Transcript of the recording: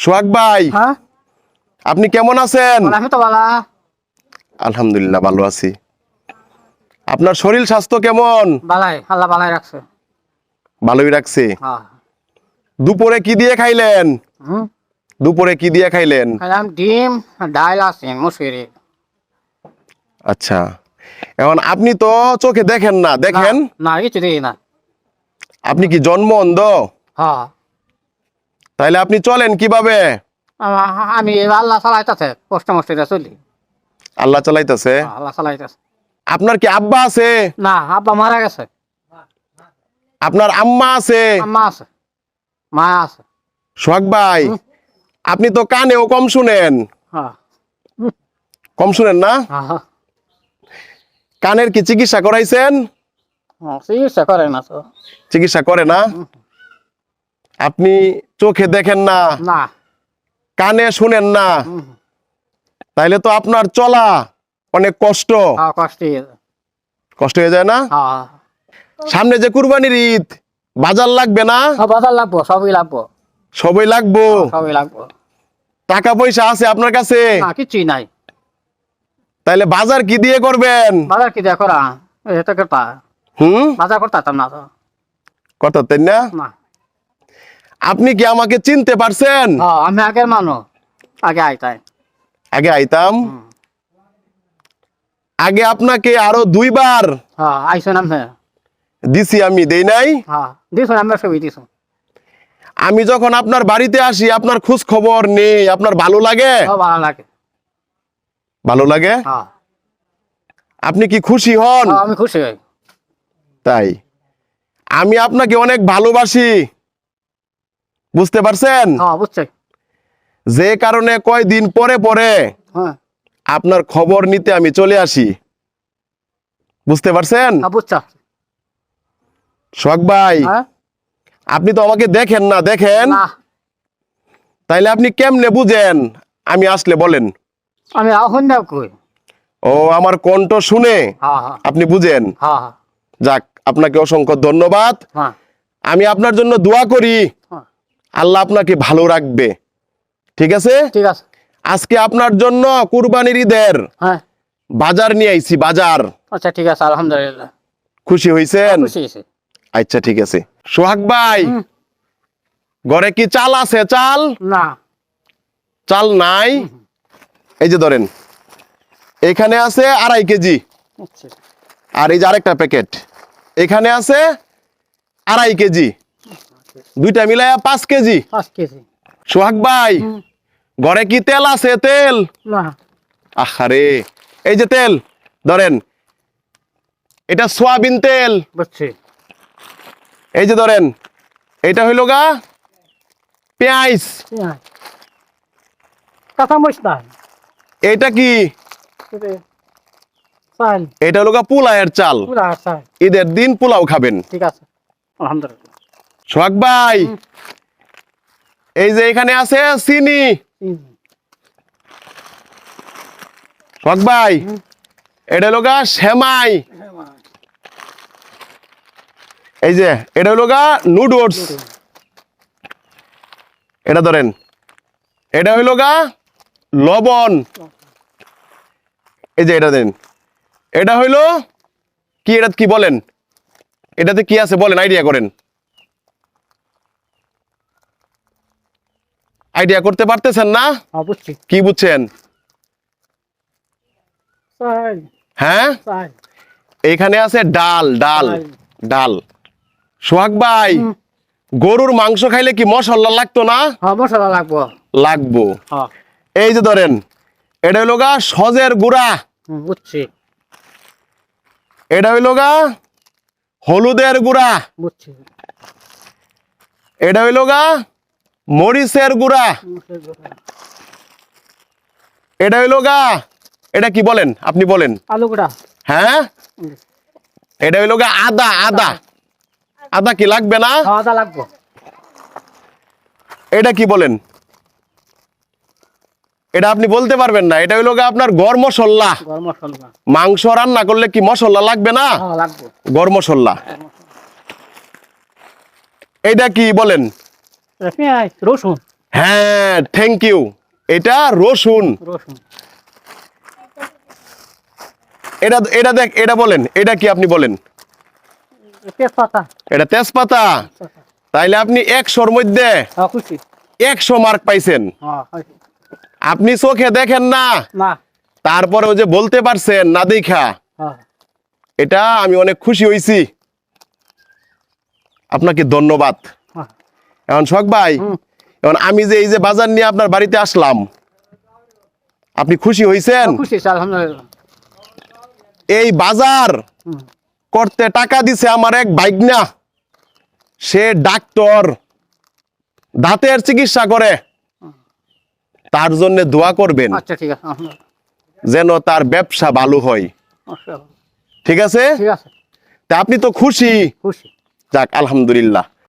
সোহাগ ভাই। হ্যাঁ? আপনি কেমন আছেন? আলহামদুলিল্লাহ ভালো আছি। আপনার শরীর স্বাস্থ্য কেমন? বালাই আল্লাহ বালাই রাখছে। ভালোই রাখছে? হ্যাঁ। দুপুরে কি দিয়ে খাইলেন? দুপুরে কি দিয়ে খাইলেন? খাইলাম ডিম ডাল আছে মুসুরি। আচ্ছা। এখন আপনি তো চোখে দেখেন না দেখেন? না কিছু দিই না। আপনি কি জন্ম অন্ধ হ্যাঁ। তাইলে আপনি চলেন কীভাবে? আমি আল্লাহ চালাইতেছে কষ্ট মস্তিতে চলি। আল্লাহ চালাইতেছে? হ্যাঁ, আল্লাহ চালাইতেছে। আপনার কি আব্বা আছে? না আব্বা মারা গেছে। আপনার আম্মা আছে? আম্মা আছে মা আছে। সোহাগ ভাই আপনি তো কানেও কম শুনেন। হ্যাঁ। কম শুনেন না? হ্যাঁ কানের কি চিকিৎসা করাইছেন? চিকিৎসা করে না তো। চিকিৎসা করে না? আপনি চোখে দেখেন না না। কানে শুনেন না তাইলে তো আপনার চলা অনেক কষ্ট। হ্যাঁ কষ্ট হয়ে যায়। না? হ্যাঁ। সামনে যে কুরবানির ঈদ বাজার লাগবে না? বাজার লাগবো সবই লাগবো। সবই লাগবো? সবই লাগবো। টাকা পয়সা আছে আপনার কাছে? কিছুই নাই। তাইলে বাজার কি দিয়ে করবেন? বাজার কি দেখো না এটা করতা হুম? বাজার করতাম না তো। করতেন না? না। আপনি কি আমাকে চিনতে পারছেন? আমি আগের মানুষ। আগে আইতাই আগে আইতাম? আগে আপনাকে আরও দুইবার দিছি আমি দেই নাই? আমি যখন আপনার বাড়িতে আসি আপনার খোঁজ খবর নেই আপনার ভালো লাগে? ভালো লাগে। আপনি কি খুশি হন? আমি খুশি তাই। আমি আপনাকে অনেক ভালোবাসি। বুঝতে পারছেন? হ্যাঁ যে কারণে কয়দিন পরে পরে হ্যাঁ। আপনার খবর নিতে আমি চলে আসি। বুঝতে পারছেন? হ্যাঁ শখ ভাই আপনি তো আমাকে দেখেন না দেখেন। তাইলে আপনি কেমনে বুঝেন? আমি আসলে বলেন। আমি ও আমার কণ্ঠ শুনে আপনি বুঝেন। যাক আপনাকে অসংখ্য ধন্যবাদ। আমি আপনার জন্য দোয়া করি। আল্লাহ আপনাকে ভালো রাখবে। ঠিক আছে? ঠিক আছে। আজকে আপনার জন্য কুরবানির ঈদের হ্যাঁ। বাজার নিয়ে আইছি বাজার। আচ্ছা ঠিক আছে আলহামদুলিল্লাহ। খুশি হইছেন? খুশি হয়েছে আচ্ছা ঠিক আছে। সোহাগ ভাই ঘরে কি চাল আছে? চাল? না। চাল নাই? এই যে ধরেন এখানে আছে আড়াই কেজি। আচ্ছা। আর এই যে আরেকটা প্যাকেট এখানে আছে আড়াই কেজি। দুইটা মিলাইয়া পাঁচ কেজি। পাঁচ কেজি। সোহাগ ভাই ঘরে কি তেল আছে? তেল? না। আহারে এই যে তেল ধরেন এটা সোয়াবিন তেল। বুঝছি। এই যে ধরেন এটা হইল গা পেঁয়াজ। না এটা কি? চাল। এটা হলো গা পোলায়ের চাল। চাল। ঈদের দিন পোলাও খাবেন। ঠিক আছে। আলহামদুলিল্লাহ। সোহাগ ভাই এই যে এখানে আছে চিনি। সোহাগ ভাই এটা গা সেমাই। এই যে এটা হলো গা নুডলস। এটা ধরেন এটা হইল গা লবণ। এই যে এটা দেন এটা হইল কি এটা কি বলেন? এটাতে কি আছে বলেন আইডিয়া করেন। আইডিয়া করতে পারতেছেন না? কি বুঝছেন? হ্যাঁ? এখানে আছে ডাল ডাল ডাল। সোহাগ ভাই গরুর মাংস খাইলে কি মশলা লাগতো না? হ্যাঁ মশলা লাগবো। লাগবো। হ্যাঁ। এই যে ধরেন এটা হইল গা সজের গুড়া। বুঝছি। এটা হইল গা হলুদের গুড়া। বুঝছি। এটা হইল গা মরিচের গুড়া। এটা হইল গা এটা কি বলেন? আপনি বলেন। আলু গুঁড়া। হ্যাঁ? এটা হইল গা আদা আদা। আদা কি লাগবে না? খাওয়া দাওয়া লাগবো। এটা কি বলেন? এটা আপনি বলতে পারবেন না। এটা হইল গা আপনার গরম মশলা। মাংস রান্না করলে কি মশলা লাগবে না? হ্যাঁ লাগবো। গরম মশলা। এটা কি বলেন? পেঁয়াজ রসুন। হ্যাঁ থ্যাংক ইউ এটা রসুন। রসুন। এটা এটা দেখ এটা বলেন এটা কি আপনি বলেন? তেজপাতা। এটা তেজপাতা। তাইলে আপনি একশোর মধ্যে হ্যাঁ একশো মার্ক পাইছেন। হ্যাঁ আপনি চোখে দেখেন না। তারপরে তারপরেও যে বলতে পারছেন না দেখা। হ্যাঁ। এটা আমি অনেক খুশি হয়েছি আপনাকে ধন্যবাদ। এখন শখ ভাই এখন আমি যে এই যে বাজার নিয়ে আপনার বাড়িতে আসলাম আপনি খুশি হয়েছেন এই বাজার করতে টাকা দিছে আমার এক বাইকনা সে ডাক্তার দাঁতের চিকিৎসা করে। তার জন্য দোয়া করবেন আচ্ছা। যেন তার ব্যবসা ভালো হয়। ঠিক আছে। তা আপনি তো খুশি। খুশি। যাক আলহামদুলিল্লাহ।